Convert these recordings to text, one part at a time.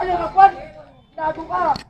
Ayun na, Kwan! Nago ka!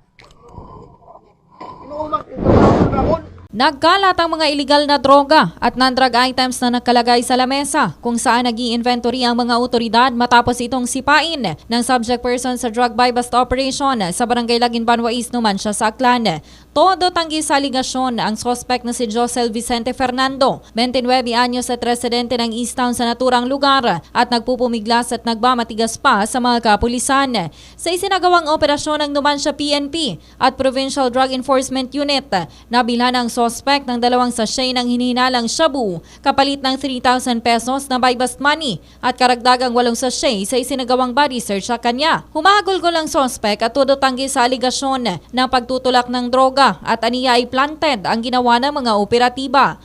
Nagkalat ang mga illegal na droga at non-drug items na nakalagay sa lamesa kung saan nag inventory ang mga otoridad matapos itong sipain ng subject person sa drug buy bust operation sa barangay Laginbanwa East Numancia sa Aklan. Todo tanggi sa aligasyon ang suspect na si Josel Vicente Fernando, 29 anyos at residente ng East Town sa naturang lugar at nagpupumiglas at nagmamatigas pa sa mga kapulisan. Sa isinagawang operasyon ng Numancia PNP at Provincial Drug Enforcement Unit, nabila ng suspect ng dalawang sachet ng hinihinalang shabu kapalit ng 3,000 pesos na buy bust money at karagdagang walong sachet sa isinagawang body search sa kanya. Humagulgol ang suspect at todo tanggi sa aligasyon ng pagtutulak ng droga at aniya ay planted ang ginawa ng mga operatiba.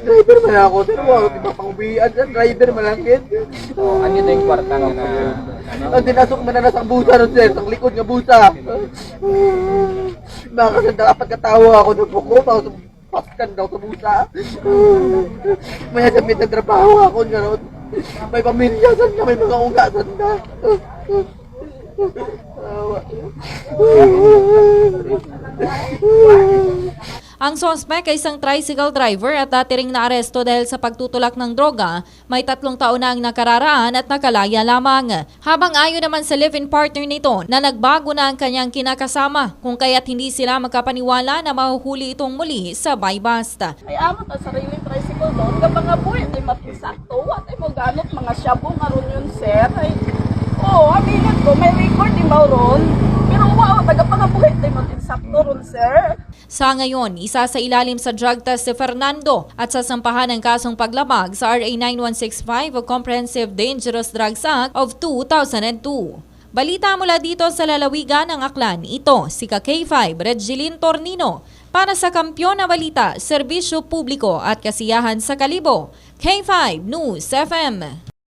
Driver man ako, sir. Wow, di ba pangubihan dyan? Driver man lang yun. Ano na yung kwarta nga na ano? Ang dinasok man na nasa busa sir. Sa likod nga busa. Baka sa dapat katawa ako ng buko. Sa paskan daw sa busa. May damit ng trabaho ako. Gano'n. May pamilya san ka, may mga unga san ka. Awa. Ang suspect ay isang tricycle driver at dati ring naaresto dahil sa pagtutulak ng droga. May tatlong taon na ang nakararaan at nakalaya lamang. Habang ayon naman sa live-in partner nito na nagbago na ang kanyang kinakasama kung kaya't hindi sila magkapaniwala na mahuhuli itong muli sa buy bust. ay amot ang sariling tricycle doon ka mga buhay ay mapisakto at ay mo ganot mga shabu nga ron yun sir ay oo aminin ko may record din ba ron pero wow taga mga buhay ay mapisakto ron sir Sa ngayon, isa sa ilalim sa drug test si Fernando at sasampahan ng kasong paglabag sa RA 9165 o Comprehensive Dangerous Drugs Act of 2002. Balita mula dito sa lalawigan ng Aklan, ito si K5 Regilin Tornino para sa Kampyon na Balita, Serbisyo Publiko at Kasiyahan sa Kalibo, K5 News FM.